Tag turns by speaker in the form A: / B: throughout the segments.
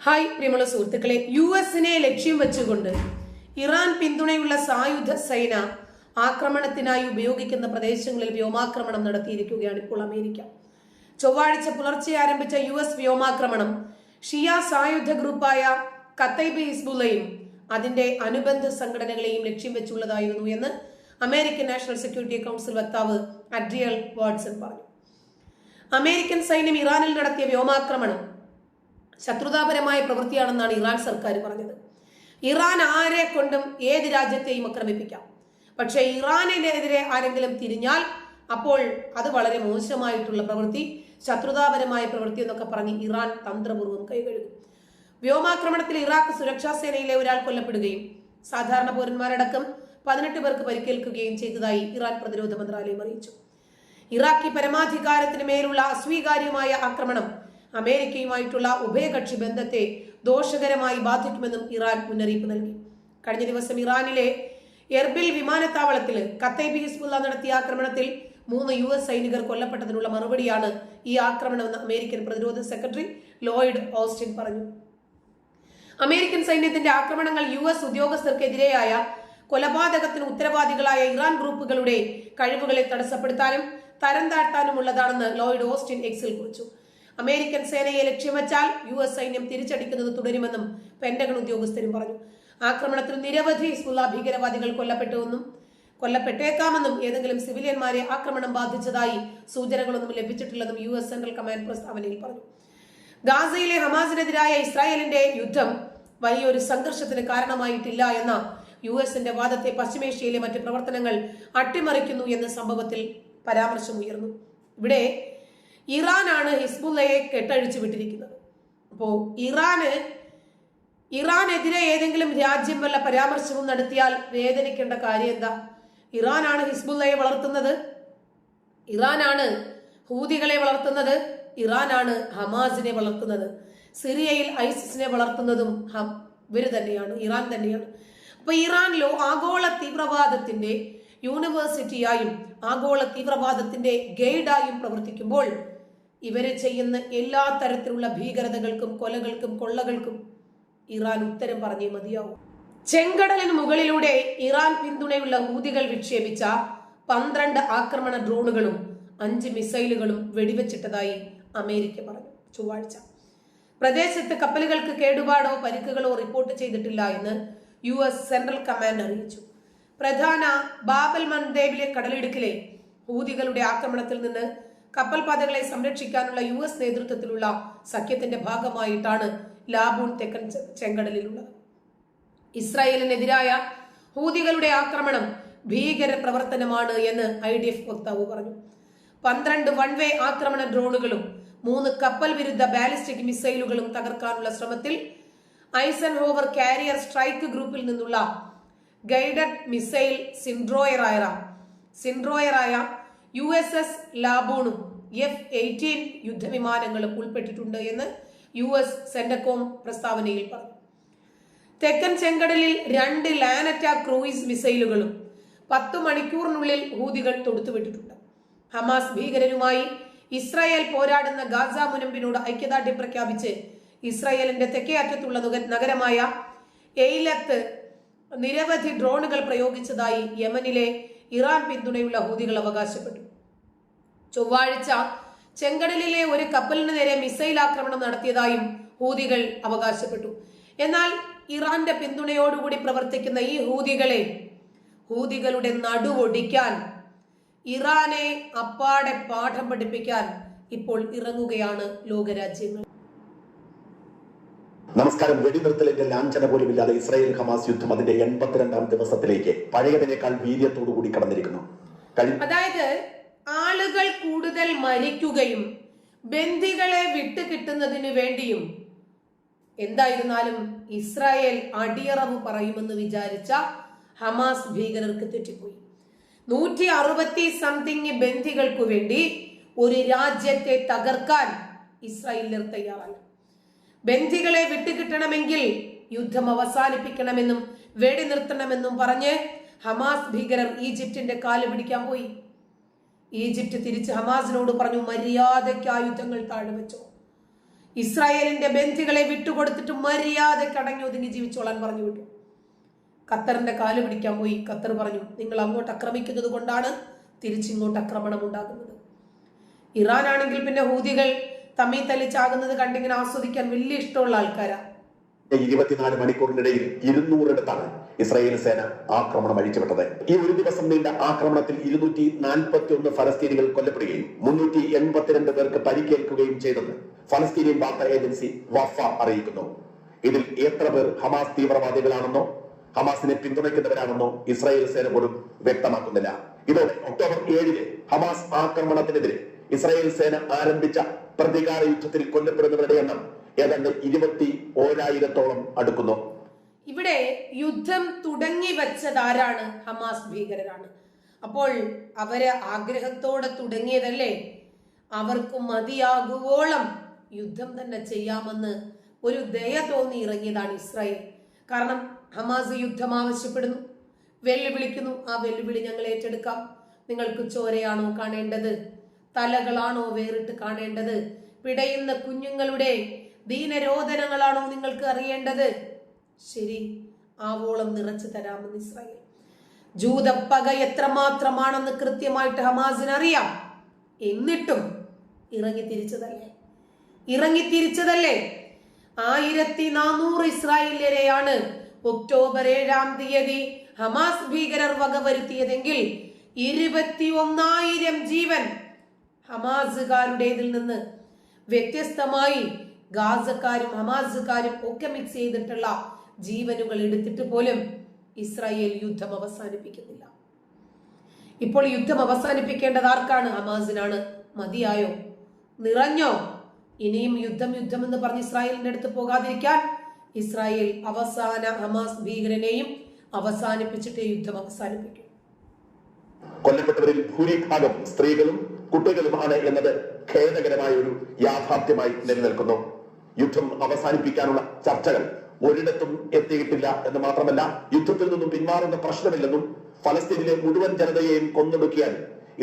A: Hi പ്രിയമുള്ള സുഹൃത്തുക്കളെ U എസിനെ ലക്ഷ്യം വെച്ചുകൊണ്ട് ഇറാൻ പിന്തുണയുള്ള സായുധ സേന ആക്രമണത്തിനായി ഉപയോഗിക്കുന്ന പ്രദേശങ്ങളിൽ വ്യോമാക്രമണം നടത്തിയിരിക്കുകയാണ് ഇപ്പോൾ അമേരിക്ക. ചൊവ്വാഴ്ച പുലർച്ചെ ആരംഭിച്ച യു എസ് വ്യോമാക്രമണം ഷിയ സായുധ ഗ്രൂപ്പായ കത്തൈബ് ഹിസ്ബുള്ളയും അതിന്റെ അനുബന്ധ സംഘടനകളെയും ലക്ഷ്യം വെച്ചുള്ളതായിരുന്നു എന്ന് അമേരിക്കൻ നാഷണൽ സെക്യൂരിറ്റി കൗൺസിൽ വക്താവ് അഡ്രിയൽ വാട്സൺ പറഞ്ഞു. അമേരിക്കൻ സൈന്യം ഇറാനിൽ നടത്തിയ വ്യോമാക്രമണം ശത്രുതാപരമായ പ്രവൃത്തിയാണെന്നാണ് ഇറാൻ സർക്കാർ പറഞ്ഞത്. ഇറാൻ ആരെ കൊണ്ടും ഏത് രാജ്യത്തെയും ആക്രമിപ്പിക്കാം. പക്ഷേ ഇറാനെതിരെ ആരെങ്കിലും തിരിഞ്ഞാൽ അപ്പോൾ അത് വളരെ മോശമായിട്ടുള്ള പ്രവൃത്തി ശത്രുതാപരമായ പ്രവൃത്തി എന്നൊക്കെ പറഞ്ഞ് ഇറാൻ തന്ത്രപൂർവം കൈകഴുകും. വ്യോമാക്രമണത്തിൽ ഇറാഖ് സുരക്ഷാ സേനയിലെ ഒരാൾ കൊല്ലപ്പെടുകയും സാധാരണ പൗരന്മാരടക്കം പതിനെട്ട് പേർക്ക് പരിക്കേൽക്കുകയും ചെയ്തതായി ഇറാൻ പ്രതിരോധ മന്ത്രാലയം അറിയിച്ചു. ഇറാഖി പരമാധികാരത്തിന് മേലുള്ള അസ്വീകാര്യമായ ആക്രമണം അമേരിക്കയുമായിട്ടുള്ള ഉഭയകക്ഷി ബന്ധത്തെ ദോഷകരമായി ബാധിക്കുമെന്നും ഇറാൻ മുന്നറിയിപ്പ് നൽകി. കഴിഞ്ഞ ദിവസം ഇറാനിലെ എർബിൽ വിമാനത്താവളത്തിൽ കത്തൈബി ഹിസ്ബുല്ല നടത്തിയ ആക്രമണത്തിൽ മൂന്ന് യു എസ് സൈനികർ കൊല്ലപ്പെട്ടതിനുള്ള മറുപടിയാണ് ഈ ആക്രമണമെന്ന് അമേരിക്കൻ പ്രതിരോധ സെക്രട്ടറി ലോയിഡ് ഓസ്റ്റിൻ പറഞ്ഞു. അമേരിക്കൻ സൈന്യത്തിന്റെ ആക്രമണങ്ങൾ യു എസ് ഉദ്യോഗസ്ഥർക്കെതിരെയായ കൊലപാതകത്തിന് ഉത്തരവാദികളായ ഇറാൻ ഗ്രൂപ്പുകളുടെ കഴിവുകളെ തടസ്സപ്പെടുത്താനും തരം താഴ്ത്താനുമുള്ളതാണെന്ന് ലോയിഡ് ഓസ്റ്റിൻ എക്സിൽ കുറിച്ചു. അമേരിക്കൻ സേനയെ ലക്ഷ്യം വച്ചാൽ യു എസ് സൈന്യം തിരിച്ചടിക്കുന്നത് തുടരുമെന്നും പെന്റഗൺ ഉദ്യോഗസ്ഥരും പറഞ്ഞു. ആക്രമണത്തിൽ നിരവധി ഹിസ്ബുള്ള ഭീകരവാദികൾ കൊല്ലപ്പെട്ടുവെന്നും കൊല്ലപ്പെട്ടേക്കാമെന്നും ഏതെങ്കിലും സിവിലിയന്മാരെ ആക്രമണം ബാധിച്ചതായി സൂചനകളൊന്നും ലഭിച്ചിട്ടില്ലെന്നും യു എസ് സെൻട്രൽ കമാൻഡ് പ്രസ്താവനയിൽ പറഞ്ഞു. ഗാസയിലെ ഹമാസിനെതിരായ ഇസ്രായേലിന്റെ യുദ്ധം വലിയൊരു സംഘർഷത്തിന് കാരണമായിട്ടില്ല എന്ന യു എസിന്റെ വാദത്തെ പശ്ചിമേഷ്യയിലെ മറ്റ് പ്രവർത്തനങ്ങൾ അട്ടിമറിക്കുന്നു എന്ന സംഭവത്തിൽ പരാമർശമുയർന്നു. ഇവിടെ ഇറാനാണ് ഹിസ്ബുല്ലയെ കെട്ടഴിച്ചു വിട്ടിരിക്കുന്നത്. അപ്പോൾ ഇറാന് ഇറാനെതിരെ ഏതെങ്കിലും രാജ്യം വല്ല പരാമർശവും നടത്തിയാൽ വേദനിക്കേണ്ട കാര്യം എന്താ? ഇറാനാണ് ഹിസ്ബുല്ലയെ വളർത്തുന്നത്. ഇറാനാണ് ഹൂതികളെ വളർത്തുന്നത്. ഇറാനാണ് ഹമാസിനെ വളർത്തുന്നത്. സിറിയയിൽ ഐസിസിനെ വളർത്തുന്നതും ഇവർ തന്നെയാണ്. ഇറാൻ തന്നെയാണ്. അപ്പൊ ഇറാനിലോ ആഗോള തീവ്രവാദത്തിന്റെ യൂണിവേഴ്സിറ്റിയായും ആഗോള തീവ്രവാദത്തിന്റെ ഗൈഡായും പ്രവർത്തിക്കുമ്പോൾ ഇവർ ചെയ്യുന്ന എല്ലാ തരത്തിലുള്ള ഭീകരതകൾക്കും കൊലകൾക്കും കൊള്ളകൾക്കും ഇറാൻ ഉത്തരം പറഞ്ഞേ മതിയാവും. ചെങ്കടലിന് മുകളിലൂടെ ഇറാൻ പിന്തുണയുള്ള ഹൂതികൾ വിക്ഷേപിച്ച പന്ത്രണ്ട് ആക്രമണ ഡ്രോണുകളും അഞ്ച് മിസൈലുകളും വെടിവെച്ചിട്ടതായി അമേരിക്ക പറഞ്ഞു. ചൊവ്വാഴ്ച. പ്രദേശത്ത് കപ്പലുകൾക്ക് കേടുപാടോ പരിക്കുകളോ റിപ്പോർട്ട് ചെയ്തിട്ടില്ല എന്ന് യു എസ് സെൻട്രൽ കമാൻഡ് അറിയിച്ചു. പ്രധാന ബാബൽ മൻദേബിലെ കടലിടുക്കിലെ ഹൂതികളുടെ ആക്രമണത്തിൽ നിന്ന് കപ്പൽ പാതകളെ സംരക്ഷിക്കാനുള്ള യു എസ് നേതൃത്വത്തിലുള്ള സഖ്യത്തിന്റെ ഭാഗമായിട്ടാണ് ലാബൂൺ തെക്കൻ ചെങ്കടലിലുള്ളത്. ഇസ്രായേലിനെതിരായ ഹൂതികളുടെ ആക്രമണം ഭീകര പ്രവർത്തനമാണ് എന്ന് ഐ ഡി എഫ് വക്താവ് പറഞ്ഞു. പന്ത്രണ്ട് വൺ വേ ആക്രമണ ഡ്രോണുകളും മൂന്ന് കപ്പൽ വിരുദ്ധ ബാലിസ്റ്റിക് മിസൈലുകളും തകർക്കാനുള്ള ശ്രമത്തിൽ ഐസൻ ഹോവർ കാരിയർ സ്ട്രൈക്ക് ഗ്രൂപ്പിൽ നിന്നുള്ള ഗൈഡഡ് മിസൈൽ സിൻഡ്രോയറായ സിൻഡ്രോയറായ യു എസ് എസ് ലാബോണും എഫ് എയ്റ്റീൻ യുദ്ധവിമാനങ്ങളും ഉൾപ്പെട്ടിട്ടുണ്ട് എന്ന് യു എസ് സെന്റകോം പ്രസ്താവനയിൽ പറഞ്ഞു. തെക്കൻ ചെങ്കടലിൽ രണ്ട് ലാനറ്റ ക്രൂയിസ് മിസൈലുകളും പത്ത് മണിക്കൂറിനുള്ളിൽ ഹൂതികൾ തൊടുത്തുവിട്ടിട്ടുണ്ട്. ഹമാസ് ഭീകരരുമായി ഇസ്രായേൽ പോരാടുന്ന ഗാസ മുനമ്പിനോട് ഐക്യദാർഢ്യം പ്രഖ്യാപിച്ച് ഇസ്രായേലിന്റെ തെക്കേ അറ്റത്തുള്ള നഗരമായ എയിലത്ത് നിരവധി ഡ്രോണുകൾ പ്രയോഗിച്ചതായി യമനിലെ ഇറാൻ പിന്തുണയുള്ള ഹൂതികൾ അവകാശപ്പെട്ടു. ചൊവ്വാഴ്ച ചെങ്കടലിലെ ഒരു കപ്പലിന് നേരെ മിസൈൽ ആക്രമണം നടത്തിയതായും ഹൂതികൾ അവകാശപ്പെട്ടു. എന്നാൽ ഇറാന്റെ പിന്തുണയോടുകൂടി പ്രവർത്തിക്കുന്ന ഈ ഹൂതികളെ ഹൂതികളുടെ നടുവൊടിക്കാൻ ഇറാനെ അപ്പാടെ പാഠം പഠിപ്പിക്കാൻ ഇപ്പോൾ ഇറങ്ങുകയാണ് ലോകരാജ്യങ്ങൾ.
B: നമസ്കാരം. വെടിനിർത്തലിന്റെ ലാഞ്ചന പോലുമില്ലാതെ ഇസ്രായേൽ ഹമാസ് യുദ്ധം അതിന്റെ എൺപത്തിരണ്ടാം ദിവസത്തിലേക്ക് പഴയതിനേക്കാൾ വീര്യത്തോടു കൂടി കടന്നിരിക്കുന്നു
A: അതായത് ആളുകൾ കൂടുതൽ മരിക്കുകയും ബന്ദികളെ വിട്ടുകിട്ടുന്നതിന് വേണ്ടിയും എന്തായിരുന്നാലും ഇസ്രായേൽ അടിയറവ് പറയുമെന്ന് വിചാരിച്ച ഹമാസ് ഭീകരർക്ക് തെറ്റിപ്പോയി. നൂറ്റി അറുപത്തി സംതിങ് ബന്ധികൾക്കു വേണ്ടി ഒരു രാജ്യത്തെ തകർക്കാൻ ഇസ്രായേലിൽ തയ്യാറല്ല ബന്ദികളെ വിട്ടുകിട്ടണമെങ്കിൽ യുദ്ധം അവസാനിപ്പിക്കണമെന്നും വെടിനിർത്തണമെന്നും പറഞ്ഞ് ഹമാസ് ഭീകരർ ഈജിപ്തിന്റെ കാൽ പിടിക്കാൻ പോയി. ഈജിപ്റ്റ് തിരിച്ച് ഹമാസിനോട് പറഞ്ഞു മര്യാദയ്ക്ക് ആയുധങ്ങൾ താഴെ വെച്ചോ. ഇസ്രായേലിന്റെ ബന്ധികളെ വിട്ടുകൊടുത്തിട്ട് മര്യാദയ്ക്ക് അടങ്ങി ഒതുങ്ങി ജീവിച്ചോളാൻ പറഞ്ഞു വിട്ടു. ഖത്തറിന്റെ കാൽ പിടിക്കാൻ പോയി. ഖത്തർ പറഞ്ഞു നിങ്ങൾ അങ്ങോട്ട് ആക്രമിക്കുന്നത് കൊണ്ടാണ് തിരിച്ചിങ്ങോട്ട് ആക്രമണം ഉണ്ടാകുന്നത് ഇറാൻ ആണെങ്കിൽ പിന്നെ ഹൂതികൾ തമ്മി തല്ലിച്ചാകുന്നത് കണ്ടിങ്ങനെ ആസ്വദിക്കാൻ വലിയ ഇഷ്ടമുള്ള ആൾക്കാരാ.
B: ഇരുപത്തിനാല് മണിക്കൂറിനിടയിൽ ഇരുന്നൂറിടത്താണ് ഇസ്രായേൽ സേന ആക്രമണം അഴിച്ചുവിട്ടത്. ഈ ഒരു ദിവസം നീണ്ട ആക്രമണത്തിൽ ഇരുന്നൂറ്റി നാൽപ്പത്തി ഒന്ന് ഫലസ്തീനികൾ കൊല്ലപ്പെടുകയും മുന്നൂറ്റി എൺപത്തിരണ്ട് പേർക്ക് പരിക്കേൽക്കുകയും ചെയ്തെന്ന് ഫലസ്തീനിയൻ വാർത്താ ഏജൻസി വഫ അറിയിക്കുന്നു. ഇതിൽ എത്ര പേർ ഹമാസ് തീവ്രവാദികളാണെന്നോ ഹമാസിനെ പിന്തുണയ്ക്കുന്നവരാണെന്നോ ഇസ്രായേൽ സേന പോലും വ്യക്തമാക്കുന്നില്ല. ഇതോടെ ഒക്ടോബർ ഏഴിന് ഹമാസ് ആക്രമണത്തിനെതിരെ ഇസ്രായേൽ സേന ആരംഭിച്ച പ്രതികാര യുദ്ധത്തിൽ കൊല്ലപ്പെടുന്നവരുടെ എണ്ണം ഏതാണ്ട് ഇരുപത്തി ഓരായിരത്തോളം അടുക്കുന്നു.
A: ഇവിടെ യുദ്ധം തുടങ്ങി വെച്ചത് ആരാണ്? ഹമാസ് ഭീകരരാണ്. അപ്പോൾ അവർ ആഗ്രഹത്തോടെ തുടങ്ങിയതല്ലേ? അവർക്ക് മതിയാകുവോളം യുദ്ധം തന്നെ ചെയ്യാമെന്ന് ഒരു ദയ തോന്നി ഇറങ്ങിയതാണ് ഇസ്രായേൽ. കാരണം ഹമാസ് യുദ്ധം ആവശ്യപ്പെടുന്നു. വെല്ലുവിളിക്കുന്നു. ആ വെല്ലുവിളി ഞങ്ങൾ ഏറ്റെടുക്കാം. നിങ്ങൾക്ക് ചോരയാണോ കാണേണ്ടത്? തലകളാണോ വേറിട്ട് കാണേണ്ടത്? പിടയുന്ന കുഞ്ഞുങ്ങളുടെ ദീനരോധനങ്ങളാണോ നിങ്ങൾക്ക് അറിയേണ്ടത്? ശരി ആവോളം നിറച്ചു തരാമെന്ന് ഇസ്രായേൽ. ജൂതപ്പക എത്രമാത്രമാണെന്ന് കൃത്യമായിട്ട് ഹമാസിന് അറിയാം. എന്നിട്ടും ഇറങ്ങി തിരിച്ചതല്ലേ? ഇറങ്ങി തിരിച്ചതല്ലേ? ആയിരത്തി നാനൂറ് ഇസ്രായേലിയരെയാണ് ഒക്ടോബർ ഏഴാം തീയതി ഹമാസ് ഭീകരർ വകവരുത്തിയതെങ്കിൽ ഇരുപത്തി ഒന്നായിരം ജീവൻ ഹമാസുകാരുടേതിൽ നിന്ന് വ്യത്യസ്തമായി ഗാസക്കാരും ഹമാസുകാരും ഒക്കെ മിക്സ് ചെയ്തിട്ടുള്ള ജീവനുകൾ എടുത്തിട്ട് പോലും ഇസ്രായേൽ യുദ്ധം അവസാനിപ്പിക്കുന്നില്ല. ഇപ്പോൾ യുദ്ധം അവസാനിപ്പിക്കേണ്ടത് ആർക്കാണ്? ഹമാസിനാണ്. മതിയായോ? നിറഞ്ഞോ? ഇനിയും യുദ്ധം യുദ്ധം എന്ന് പറഞ്ഞ് ഇസ്രായേലിന്റെ അടുത്ത് പോകാതിരിക്കാൻ ഇസ്രായേൽ അവസാന ഹമാസ് ഭീകരനെയും അവസാനിപ്പിച്ചിട്ട് യുദ്ധം അവസാനിപ്പിക്കും.
B: കൊല്ലപ്പെട്ടവരിൽ ഭൂരിഭാഗം സ്ത്രീകളും കുട്ടികളുമാണ് എന്നത് ഖേദകരമായ ഒരു യാഥാർത്ഥ്യമായി നിലനിൽക്കുന്നു. യുദ്ധം അവസാനിപ്പിക്കാനുള്ള ചർച്ചകൾ ഒരിടത്തും എത്തിയിട്ടില്ല എന്ന് മാത്രമല്ല യുദ്ധത്തിൽ നിന്നും പിന്മാറുന്ന പ്രശ്നമില്ലെന്നും ഫലസ്തീനിലെ മുഴുവൻ ജനതയെയും കൊന്നൊടുക്കിയാൽ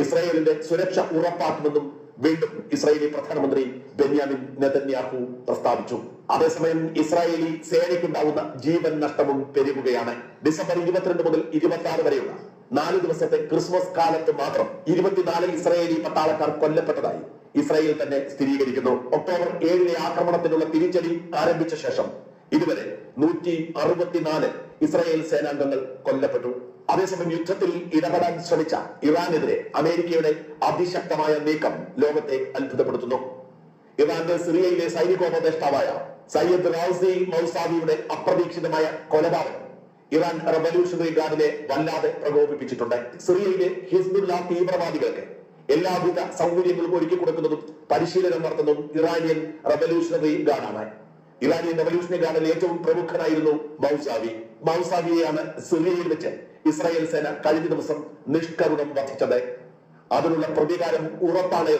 B: ഇസ്രായേലിന്റെ സുരക്ഷ ഉറപ്പാക്കുമെന്നും വീണ്ടും ഇസ്രായേലി പ്രധാനമന്ത്രി ബെന്യാമിൻ നെതന്യാഹു പ്രസ്താവിച്ചു. അതേസമയം ഇസ്രായേലി സേനയ്ക്കുണ്ടാവുന്ന ജീവൻ നഷ്ടവും പെരുകുകയാണ്. ഡിസംബർ ഇരുപത്തിരണ്ട് മുതൽ ഇരുപത്തി ആറ് വരെയുള്ള നാല് ദിവസത്തെ ക്രിസ്മസ് കാലത്ത് മാത്രം ഇരുപത്തിനാല് ഇസ്രായേലി പട്ടാളക്കാർ കൊല്ലപ്പെട്ടതായി. ഇസ്രായേൽ തന്നെ സ്ഥിരീകരിക്കുന്നു. ഒക്ടോബർ ഏഴിലെ ആക്രമണത്തിനുള്ള തിരിച്ചടി ആരംഭിച്ച ശേഷം ഇതുവരെ നൂറ്റി അറുപത്തിനാല് ഇസ്രായേൽ സേനാംഗങ്ങൾ കൊല്ലപ്പെട്ടു. അതേസമയം യുദ്ധത്തിൽ ഇടപെടാൻ ശ്രമിച്ച ഇറാനെതിരെ അമേരിക്കയുടെ അതിശക്തമായ നീക്കം ലോകത്തെ അത്ഭുതപ്പെടുത്തുന്നു. ഇറാന്റെ സിറിയയിലെ സൈനികോപദേഷ്ടാവായ സയ്യദ് റൌസി മൗസാവിയുടെ അപ്രതീക്ഷിതമായ കൊലപാതകം ഇറാൻ റവല്യൂഷണറി ഗാർഡിനെ വല്ലാതെ പ്രകോപിപ്പിച്ചിട്ടുണ്ട്. സിറിയയിലെ ഹിസ്ബുല്ല തീവ്രവാദികൾക്ക് എല്ലാവിധ സൗകര്യങ്ങളും ഒരുക്കി കൊടുക്കുന്നതും പരിശീലനം നടത്തുന്നതും ഇറാനിയൻ റവല്യൂഷണറി ഗാർഡാണ്. ഇറാനിയൻ റവല്യൂഷണറി ഗാർഡിൽ ഏറ്റവും പ്രമുഖനായിരുന്നു മൗസാവി. മൗസാവിയെയാണ് സിറിയയിൽ വെച്ച് ഇസ്രായേൽ സേന കഴിഞ്ഞ ദിവസം നിഷ്കരുണം വധിച്ചത്. അതിനുള്ള പ്രതികാരം ഉറപ്പാണ്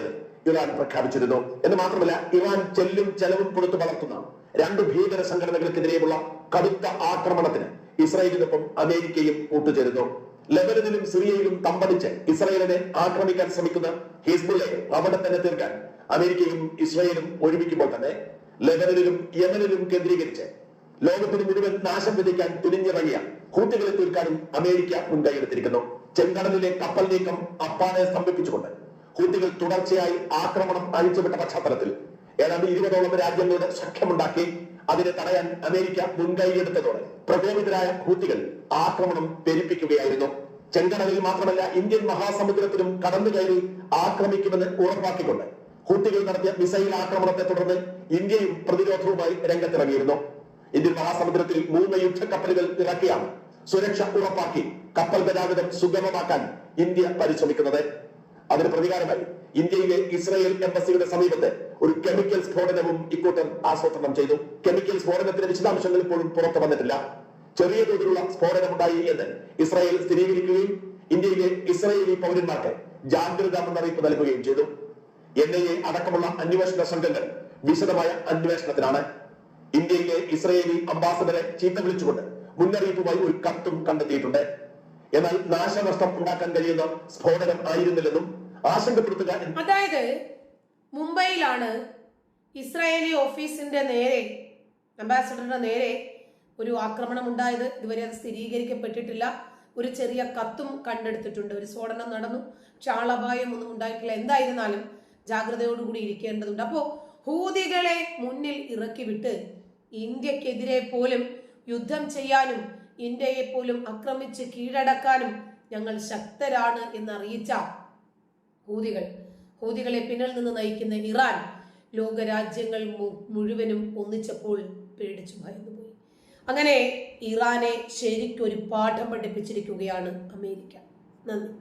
B: ഇറാൻ പ്രഖ്യാപിച്ചിരുന്നു. എന്ന് മാത്രമല്ല ഇറാൻ ചെല്ലും ചെലവും കൊടുത്തു വളർത്തുന്ന രണ്ട് ഭീകര സംഘടനകൾക്കെതിരെയുള്ള കടുത്ത ആക്രമണത്തിന് ഇസ്രായേലിനൊപ്പം അമേരിക്കയും കൂട്ടുചേരുന്നു ലെബനനിലും സിറിയയിലും തമ്പടിച്ച് ഇസ്രായേലിനെ ആക്രമിക്കാൻ ശ്രമിക്കുന്ന ഹിസ്ബുള്ളയെ അവിടെ തന്നെ തീർക്കാൻ അമേരിക്കയും ഇസ്രായേലും ഒരുമിക്കുമ്പോൾ തന്നെ ലെബനനിലും യമനിലും കേന്ദ്രീകരിച്ച് ലോകത്തിന് മുഴുവൻ നാശം വിധിക്കാൻ തുനിഞ്ഞിറങ്ങിയ കൂട്ടുകളെ തീർക്കാനും അമേരിക്ക മുൻകൈയെടുത്തിരിക്കുന്നു ചെങ്കടലിലെ കപ്പൽ നീക്കം അപ്പാനെ സ്തംഭിപ്പിച്ചുകൊണ്ട് ഹൂട്ടികൾ തുടർച്ചയായി ആക്രമണം അഴിച്ചുവിട്ട പശ്ചാത്തലത്തിൽ ഏതാണ്ട് ഇരുപതോളം രാജ്യങ്ങളുടെ സഖ്യമുണ്ടാക്കി അതിനെ തടയാൻ അമേരിക്ക മുൻകൈയെടുത്തതോടെ പ്രകോപിതരായ ഹൂത്തികൾ ആക്രമണം പെരുപ്പിക്കുകയായിരുന്നു. ചെങ്കടലിൽ മാത്രമല്ല ഇന്ത്യൻ മഹാസമുദ്രത്തിലും കടന്നു കയറി ആക്രമിക്കുമെന്ന് ഉറപ്പാക്കിക്കൊണ്ട് ഹൂത്തികൾ നടത്തിയ മിസൈൽ ആക്രമണത്തെ തുടർന്ന് ഇന്ത്യയും പ്രതിരോധവുമായി രംഗത്തിറങ്ങിയിരുന്നു. ഇന്ത്യൻ മഹാസമുദ്രത്തിൽ മൂന്ന് യുദ്ധക്കപ്പലുകൾ ഇറക്കിയാണ് സുരക്ഷ ഉറപ്പാക്കി കപ്പൽ ഗതാഗതം സുഗമമാക്കാൻ ഇന്ത്യ പരിശ്രമിക്കുന്നത്. അതിന് പ്രതികാരമായി ഇന്ത്യയിലെ ഇസ്രായേൽ എംബസിയുടെ സമീപത്ത് ഒരു കെമിക്കൽ സ്ഫോടനവും ഇക്കൂട്ടർ ആസൂത്രണം ചെയ്തു. കെമിക്കൽ സ്ഫോടനത്തിന്റെ വിശദാംശങ്ങൾ ഇപ്പോഴും പുറത്തു വന്നിട്ടില്ല. ചെറിയ തോതിലുള്ള സ്ഫോടനമുണ്ടായി എന്ന് ഇസ്രായേൽ സ്ഥിരീകരിക്കുകയും ഇന്ത്യയിലെ ഇസ്രായേലി പൗരന്മാർക്ക് ജാഗ്രതാ മുന്നറിയിപ്പ് നൽകുകയും ചെയ്തു. എൻ ഐ എ അടക്കമുള്ള അന്വേഷണ സംഘങ്ങൾ വിശദമായ അന്വേഷണത്തിനാണ്. ഇന്ത്യയിലെ ഇസ്രയേലി അംബാസഡറെ ചീത്ത വിളിച്ചുകൊണ്ട് മുന്നറിയിപ്പുമായി ഒരു കത്തും കണ്ടെത്തിയിട്ടുണ്ട്. എന്നാൽ നാശനഷ്ടം ഉണ്ടാക്കാൻ കഴിയുന്ന സ്ഫോടനം ആയിരുന്നില്ലെന്നും ആശങ്കപ്പെടുത്തുക
A: അതായത് മുംബൈയിലാണ് ഇസ്രായേലി ഓഫീസിന്റെ നേരെ അംബാസഡറുടെ നേരെ ഒരു ആക്രമണം ഉണ്ടായത് ഇതുവരെ അത് സ്ഥിരീകരിക്കപ്പെട്ടിട്ടില്ല. ഒരു ചെറിയ കത്തും കണ്ടെടുത്തിട്ടുണ്ട്. ഒരു സ്ഫോടനം നടന്നു. പക്ഷെ ആളപായം ഒന്നും ഉണ്ടായിട്ടില്ല. എന്തായിരുന്നാലും ജാഗ്രതയോടുകൂടി ഇരിക്കേണ്ടതുണ്ട്. അപ്പോ ഹൂതികളെ മുന്നിൽ ഇറക്കി വിട്ട് ഇന്ത്യക്കെതിരെ പോലും യുദ്ധം ചെയ്യാനും ഇന്ത്യയെ പോലും ആക്രമിച്ച് കീഴടക്കാനും ഞങ്ങൾ ശക്തരാണ് എന്നറിയിച്ച ഹൂതികൾ. ഹൂതികളെ പിന്നിൽ നിന്ന് നയിക്കുന്ന ഇറാൻ ലോകരാജ്യങ്ങൾ മുഴുവനും ഒന്നിച്ചപ്പോൾ പേടിച്ചു ഭയന്നുപോയി. അങ്ങനെ ഇറാനെ ശരിക്കൊരു പാഠം പഠിപ്പിച്ചിരിക്കുകയാണ് അമേരിക്ക. നന്ദി.